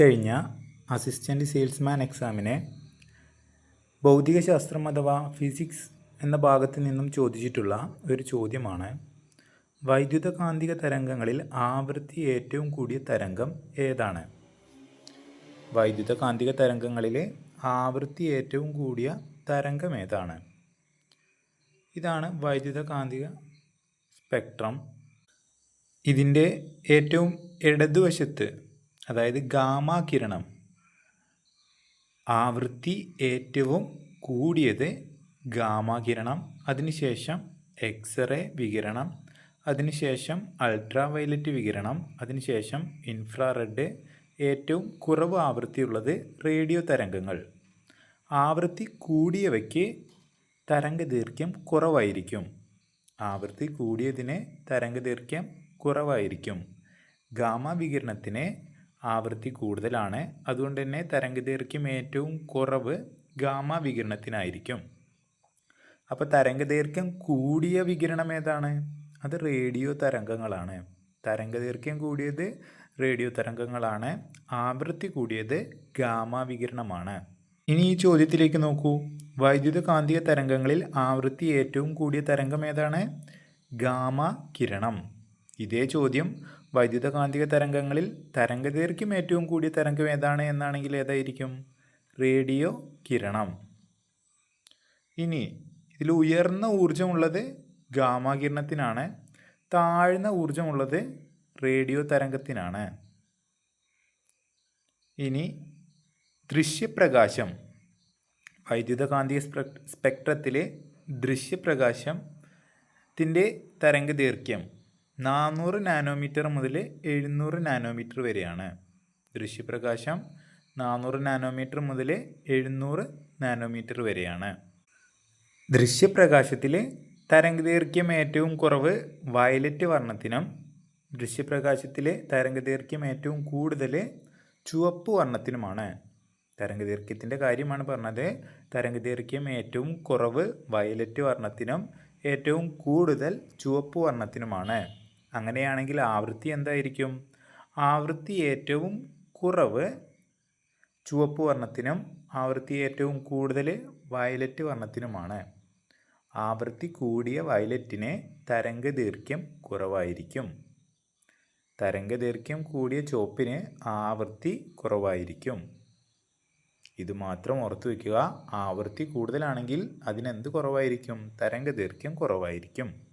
ഇക്കഴിഞ്ഞ assistant salesman എക്സാമിനെ ഭൗതികശാസ്ത്രം അഥവാ physics എന്ന ഭാഗത്ത് നിന്നും ചോദിച്ചിട്ടുള്ള ഒരു ചോദ്യമാണ്. വൈദ്യുതകാന്തിക തരംഗങ്ങളിൽ ആവൃത്തി ഏറ്റവും കൂടിയ തരംഗം ഏതാണ്? വൈദ്യുതകാന്തിക തരംഗങ്ങളിലെ ആവൃത്തി ഏറ്റവും കൂടിയ തരംഗം ഏതാണ്? ഇതാണ് വൈദ്യുതകാന്തിക സ്പെക്ട്രം. ഇതിന്റെ ഏറ്റവും ഇടതുവശത്ത് അതായത് ഗാമ കിരണം. ആവൃത്തി ഏറ്റവും കൂടിയത് ഗാമ കിരണം അതിനുശേഷം എക്സ്റേ വികിരണം അതിനുശേഷം അൾട്രാ വയലറ്റ് വികിരണം അതിനുശേഷം ഇൻഫ്രാറെഡ് ഏറ്റവും കുറവ് ആവൃത്തിയുള്ളത് റേഡിയോ തരംഗങ്ങൾ. ആവൃത്തി കൂടിയവയ്ക്ക് തരംഗദൈർഘ്യം കുറവായിരിക്കും. ആവൃത്തി കൂടിയതിന് തരംഗദൈർഘ്യം കുറവായിരിക്കും. ഗാമ വികിരണത്തിന് ആവൃത്തി കൂടുതലാണ്. അതുകൊണ്ട് തന്നെ തരംഗദൈർഘ്യം ഏറ്റവും കുറവ് ഗാമ വികിരണത്തിനായിരിക്കും. അപ്പോൾ തരംഗദൈർഘ്യം കൂടിയ വികിരണം ഏതാണ്? അത് റേഡിയോ തരംഗങ്ങളാണ്. തരംഗദൈർഘ്യം കൂടിയത് റേഡിയോ തരംഗങ്ങളാണ്. ആവൃത്തി കൂടിയത് ഗാമ വികിരണമാണ്. ഇനി ഈ ചോദ്യത്തിലേക്ക് നോക്കൂ. വൈദ്യുത കാന്തിക തരംഗങ്ങളിൽ ആവൃത്തി ഏറ്റവും കൂടിയ തരംഗം ഏതാണ്? ഗാമ കിരണം. ഇതേ ചോദ്യം വൈദ്യുതകാന്തിക തരംഗങ്ങളിൽ തരംഗദൈർഘ്യം ഏറ്റവും കൂടിയ തരംഗം ഏതാണ് എന്നാണെങ്കിൽ ഏതായിരിക്കും? റേഡിയോ കിരണം. ഇനി ഇതിൽ ഉയർന്ന ഊർജമുള്ളത് ഗാമാകിരണത്തിനാണ് താഴ്ന്ന ഊർജമുള്ളത് റേഡിയോ തരംഗത്തിനാണ്. ഇനി ദൃശ്യപ്രകാശം. വൈദ്യുതകാന്തിക സ്പെക് സ്പെക്ട്രത്തിലെ ദൃശ്യപ്രകാശത്തിന്റെ തരംഗദൈർഘ്യം. നാനൂറ് നാനോമീറ്റർ മുതൽ എഴുന്നൂറ് നാനോമീറ്റർ വരെയാണ്. ദൃശ്യപ്രകാശം നാനൂറ് നാനോമീറ്റർ മുതൽ എഴുന്നൂറ് നാനോമീറ്റർ വരെയാണ്. ദൃശ്യപ്രകാശത്തിലെ തരംഗദൈർഘ്യം ഏറ്റവും കുറവ് വയലറ്റ് വർണത്തിനും ദൃശ്യപ്രകാശത്തിലെ തരംഗദൈർഘ്യം ഏറ്റവും കൂടുതൽ ചുവപ്പ് വർണത്തിനുമാണ്. തരംഗദൈർഘ്യത്തിന്റെ കാര്യമാണ് പറഞ്ഞത്. തരംഗദൈർഘ്യം ഏറ്റവും കുറവ് വയലറ്റ് വർണത്തിനും ഏറ്റവും കൂടുതൽ ചുവപ്പ് വർണത്തിനുമാണ്. അങ്ങനെയാണെങ്കിൽ ആവൃത്തി എന്തായിരിക്കും? ആവൃത്തി ഏറ്റവും കുറവ് ചുവപ്പ് വർണത്തിനും ആവൃത്തി ഏറ്റവും കൂടുതൽ വയലറ്റ് വർണത്തിനുമാണ്. ആവൃത്തി കൂടിയ വയലറ്റിന് തരംഗദൈർഘ്യം കുറവായിരിക്കും. തരംഗദൈർഘ്യം കൂടിയ ചുവപ്പിന് ആവൃത്തി കുറവായിരിക്കും. ഇത് മാത്രം ഓർത്തു വയ്ക്കുക. ആവൃത്തി കൂടുതലാണെങ്കിൽ അതിനെന്ത് കുറവായിരിക്കും? തരംഗദൈർഘ്യം കുറവായിരിക്കും.